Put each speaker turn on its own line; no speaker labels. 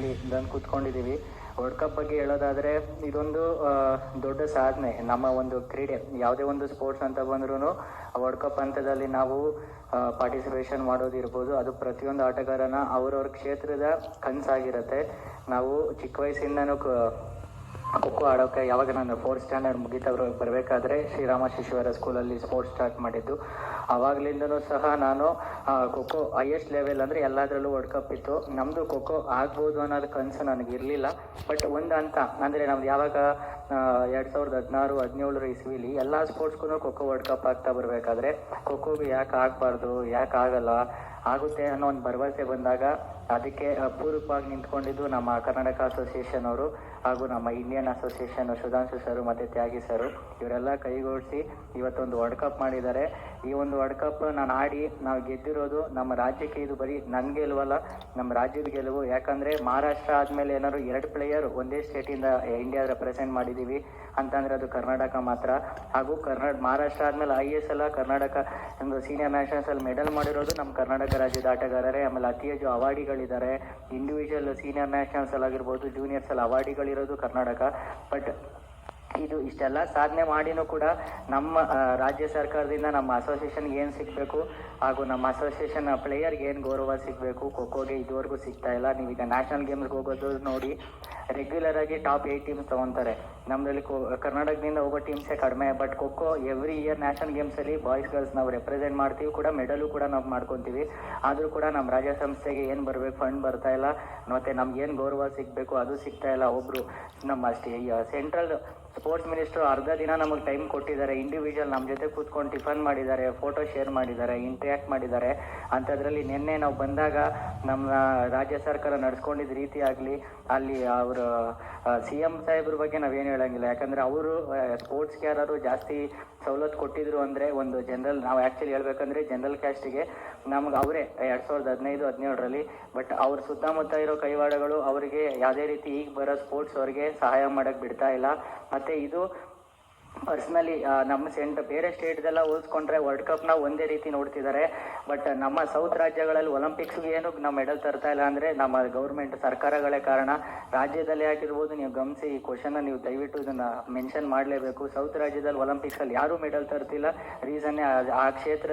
ಇಲ್ಲಿ ಬಂದು ಕೂತ್ಕೊಂಡಿದ್ದೀವಿ. World cup ಬಗ್ಗೆ ಹೇಳೋದಾದರೆ ಇದೊಂದು ದೊಡ್ಡ ಸಾಧನೆ, ನಮ್ಮ ಒಂದು ಕ್ರೀಡೆ. ಯಾವುದೇ ಒಂದು ಸ್ಪೋರ್ಟ್ಸ್ ಅಂತ ಬಂದ್ರೂ ವರ್ಲ್ಡ್ ಕಪ್ ಹಂತದಲ್ಲಿ ನಾವು ಪಾರ್ಟಿಸಿಪೇಷನ್ ಮಾಡೋದಿರ್ಬೋದು ಅದು ಪ್ರತಿಯೊಂದು ಆಟಗಾರನ ಅವ್ರವ್ರ ಕ್ಷೇತ್ರದ ಕನಸಾಗಿರುತ್ತೆ. ನಾವು ಚಿಕ್ಕ ವಯಸ್ಸಿಂದನೂ ಕ- ಖೋಖೋ ಆಡೋಕ್ಕೆ ಯಾವಾಗ ನಾನು ಫೋರ್ತ್ ಸ್ಟ್ಯಾಂಡರ್ಡ್ ಮುಗಿತವ್ರು ಬರಬೇಕಾದ್ರೆ ಶ್ರೀರಾಮ ಶಿಶುವರ ಸ್ಕೂಲಲ್ಲಿ ಸ್ಪೋರ್ಟ್ಸ್ ಸ್ಟಾರ್ಟ್ ಮಾಡಿದ್ದು. ಆವಾಗಲಿಂದನೂ ಸಹ ನಾನು ಖೋಖೋ ಹೈಯೆಸ್ಟ್ ಲೆವೆಲ್ ಅಂದರೆ ಎಲ್ಲದರಲ್ಲೂ ವರ್ಲ್ಡ್ ಕಪ್ ಇತ್ತು. ನಮ್ಮದು ಖೋಖೋ ಆಗ್ಬೋದು ಅನ್ನೋದು ಕನಸು ನನಗೆ ಇರಲಿಲ್ಲ. ಬಟ್ ಒಂದು ಅಂತ ಅಂದರೆ ನಮ್ದು ಯಾವಾಗ ಎರಡು ಸಾವಿರದ ಹದಿನಾರು ಹದಿನೇಳರ ಇಸ್ವಿಲಿ ಎಲ್ಲ ಸ್ಪೋರ್ಟ್ಸ್ಗೂ ಖೋಖೋ ವರ್ಲ್ಡ್ ಕಪ್ ಆಗ್ತಾ ಬರಬೇಕಾದ್ರೆ ಖೋಖೋಗೆ ಯಾಕೆ ಆಗಬಾರ್ದು, ಯಾಕೆ ಆಗಲ್ಲ ಆಗುತ್ತೆ ಅನ್ನೋ ಒಂದು ಭರವಸೆ ಬಂದಾಗ ಅದಕ್ಕೆ ಅಪೂರ್ವವಾಗಿ ನಿಂತ್ಕೊಂಡಿದ್ದು ನಮ್ಮ ಕರ್ನಾಟಕ ಅಸೋಸಿಯೇಷನ್ ಅವರು ಹಾಗೂ ನಮ್ಮ ಇಂಡಿಯನ್ ಅಸೋಸಿಯೇಷನ್ ಸುಧಾಂಶು ಸರ್ ಮತ್ತು ತ್ಯಾಗಿ ಸರ್. ಇವರೆಲ್ಲ ಕೈಗೂಡಿಸಿ ಇವತ್ತೊಂದು ವರ್ಲ್ಡ್ ಕಪ್ ಮಾಡಿದ್ದಾರೆ. ಈ ಒಂದು ವರ್ಲ್ಡ್ ಕಪ್ ನಾನು ಆಡಿ ನಾವು ಗೆದ್ದಿರೋದು ನಮ್ಮ ರಾಜ್ಯಕ್ಕೆ ಇದು ಬರೀ ನನ್ನ ಗೆಲುವಲ್ಲ ನಮ್ಮ ರಾಜ್ಯದ ಗೆಲುವು. ಯಾಕಂದರೆ ಮಹಾರಾಷ್ಟ್ರ ಆದಮೇಲೆ ಏನಾದ್ರು ಎರಡು ಪ್ಲೇಯರ್ ಒಂದೇ ಸ್ಟೇಟಿಂದ ಇಂಡಿಯಾ ರೆಪ್ರೆಸೆಂಟ್ ಮಾಡಿದ್ದೀವಿ ಅಂತಂದರೆ ಅದು ಕರ್ನಾಟಕ ಮಾತ್ರ. ಹಾಗೂ ಕರ್ನಾಟಕ ಮಹಾರಾಷ್ಟ್ರ ಆದಮೇಲೆ ಐ ಎಸ್ ಎಲ್ಲ ಕರ್ನಾಟಕ ಒಂದು ಸೀನಿಯರ್ ನ್ಯಾಷನಲ್ಸಲ್ಲಿ ಮೆಡಲ್ ಮಾಡಿರೋದು ನಮ್ಮ ಕರ್ನಾಟಕ ರಾಜ್ಯದ ಆಟಗಾರರೇ ಆಮೇಲೆ ಅತಿ ಹೆಚ್ಚು ಅವಾರ್ಡಿಗಳಿದ್ದಾರೆ. ಇಂಡಿವಿಜುವಲ್ ಸೀನಿಯರ್ ನ್ಯಾಷನಲ್ಸಲ್ಲಿ ಆಗಿರ್ಬೋದು ಜೂನಿಯರ್ಸಲ್ಲಿ ಅವಾರ್ಡಿಗಳಿರೋದು ಕರ್ನಾಟಕ. ಬಟ್ ಇದು ಇಷ್ಟೆಲ್ಲ ಸಾಧನೆ ಮಾಡಿನೂ ಕೂಡ ನಮ್ಮ ರಾಜ್ಯ ಸರ್ಕಾರದಿಂದ ನಮ್ಮ ಅಸೋಸಿಯೇಷನ್ಗೆ ಏನು ಸಿಗಬೇಕು ಹಾಗೂ ನಮ್ಮ ಅಸೋಸಿಯೇಷನ್ ಪ್ಲೇಯರ್ಗೆ ಏನು ಗೌರವ ಸಿಗಬೇಕು, ಖೋಖೋಗೆ ಇದುವರೆಗೂ ಸಿಗ್ತಾ ಇಲ್ಲ. ನೀವೀಗ ನ್ಯಾಷನಲ್ ಗೇಮ್ಸ್ಗೆ ಹೋಗೋದು ನೋಡಿ ರೆಗ್ಯುಲರ್ ಆಗಿ ಟಾಪ್ ಏಯ್ಟ್ ಟೀಮ್ಸ್ ತೊಗೊತಾರೆ. ನಮ್ಮದ್ರಲ್ಲಿ ಕೋ ಕರ್ನಾಟಕದಿಂದ ಹೋಗೋ ಟೀಮ್ಸೇ ಕಡಿಮೆ but kho kho every year national ಗೇಮ್ಸಲ್ಲಿ boys girls ನಾವು ರೆಪ್ರೆಸೆಂಟ್ ಮಾಡ್ತೀವಿ ಕೂಡ ಮೆಡಲು ಕೂಡ ನಾವು ಮಾಡ್ಕೊತೀವಿ. ಆದರೂ ಕೂಡ ನಮ್ಮ ರಾಜ್ಯ ಸಂಸ್ಥೆಗೆ ಏನು ಬರಬೇಕು ಫಂಡ್ ಬರ್ತಾ ಇಲ್ಲ. ಮತ್ತು ನಮ್ಗೇನು ಗೌರವ ಸಿಗಬೇಕು, ಅದು ಸಿಗ್ತಾ ಇಲ್ಲ. ಒಬ್ಬರು ನಮ್ಮ ಅಷ್ಟೇ. ಸೆಂಟ್ರಲ್ ಸ್ಪೋರ್ಟ್ಸ್ ಮಿನಿಸ್ಟ್ರು ಅರ್ಧ ದಿನ ನಮಗೆ ಟೈಮ್ ಕೊಟ್ಟಿದ್ದಾರೆ. ಇಂಡಿವಿಜುವಲ್ ನಮ್ಮ ಜೊತೆ ಕೂತ್ಕೊಂಡು ಟಿಫನ್ ಮಾಡಿದ್ದಾರೆ ಫೋಟೋ ಶೇರ್ ಮಾಡಿದ್ದಾರೆ ಇಂಟ್ರ್ಯಾಕ್ಟ್ ಮಾಡಿದ್ದಾರೆ. ಅಂಥದ್ರಲ್ಲಿ ನಿನ್ನೆ ನಾವು ಬಂದಾಗ ನಮ್ಮ ರಾಜ್ಯ ಸರ್ಕಾರ ನಡ್ಸ್ಕೊಂಡಿದ್ದ ರೀತಿ ಆಗಲಿ, ಅಲ್ಲಿ ಅವರು ಸಿ ಎಂ ಸಾಹೇಬ್ರ ಬಗ್ಗೆ ನಾವೇನು ಹೇಳಂಗಿಲ್ಲ. ಯಾಕಂದರೆ ಅವರು ಸ್ಪೋರ್ಟ್ಸ್ಗೆ ಯಾರಾದ್ರು ಜಾಸ್ತಿ ಸವಲತ್ತು ಕೊಟ್ಟಿದ್ರು ಅಂದರೆ ಒಂದು ಜನರಲ್ ನಾವು ಆ್ಯಕ್ಚುಲಿ ಹೇಳ್ಬೇಕಂದ್ರೆ ಜನರಲ್ ಕ್ಯಾಸ್ಟಿಗೆ ನಮ್ಗೆ ಅವರೇ, ಎರಡು ಸಾವಿರದ ಹದಿನೈದು, ಹದಿನೇಳರಲ್ಲಿ. ಬಟ್ ಅವ್ರ ಸುತ್ತಮುತ್ತ ಇರೋ ಕೈವಾಡಗಳು ಅವರಿಗೆ ಯಾವುದೇ ರೀತಿ ಈಗ ಬರೋ ಸ್ಪೋರ್ಟ್ಸ್ ಅವ್ರಿಗೆ ಸಹಾಯ ಮಾಡೋಕ್ಕೆ ಬಿಡ್ತಾ ಇಲ್ಲ. ಮತ್ತು ಇದು ಪರ್ಸ್ನಲಿ ನಮ್ಮ ಸೆಂಟ್ ಬೇರೆ ಸ್ಟೇಟ್ದೆಲ್ಲ ಹೋಲಿಸ್ಕೊಂಡ್ರೆ ವರ್ಲ್ಡ್ ಕಪ್ನ ಒಂದೇ ರೀತಿ ನೋಡ್ತಿದ್ದಾರೆ. ಬಟ್, ನಮ್ಮ ಸೌತ್ ರಾಜ್ಯಗಳಲ್ಲಿ ಒಲಿಂಪಿಕ್ಸ್ಗೆ ಏನು ನಾವು ಮೆಡಲ್ ತರ್ತಾ ಇಲ್ಲ ಅಂದರೆ ನಮ್ಮ ಗೌರ್ಮೆಂಟ್ ಸರ್ಕಾರಗಳೇ ಕಾರಣ. ರಾಜ್ಯದಲ್ಲಿ ಆಗಿರ್ಬೋದು ನೀವು ಗಮನಿಸಿ ಈ ಕ್ವಶನ್ನ ನೀವು ದಯವಿಟ್ಟು ಇದನ್ನು ಮೆನ್ಷನ್ ಮಾಡಲೇಬೇಕು. ಸೌತ್ ರಾಜ್ಯದಲ್ಲಿ ಒಲಿಂಪಿಕ್ಸಲ್ಲಿ ಯಾರೂ ಮೆಡಲ್ ತರ್ತಿಲ್ಲ. ರೀಸನ್ನೇ ಆ ಕ್ಷೇತ್ರ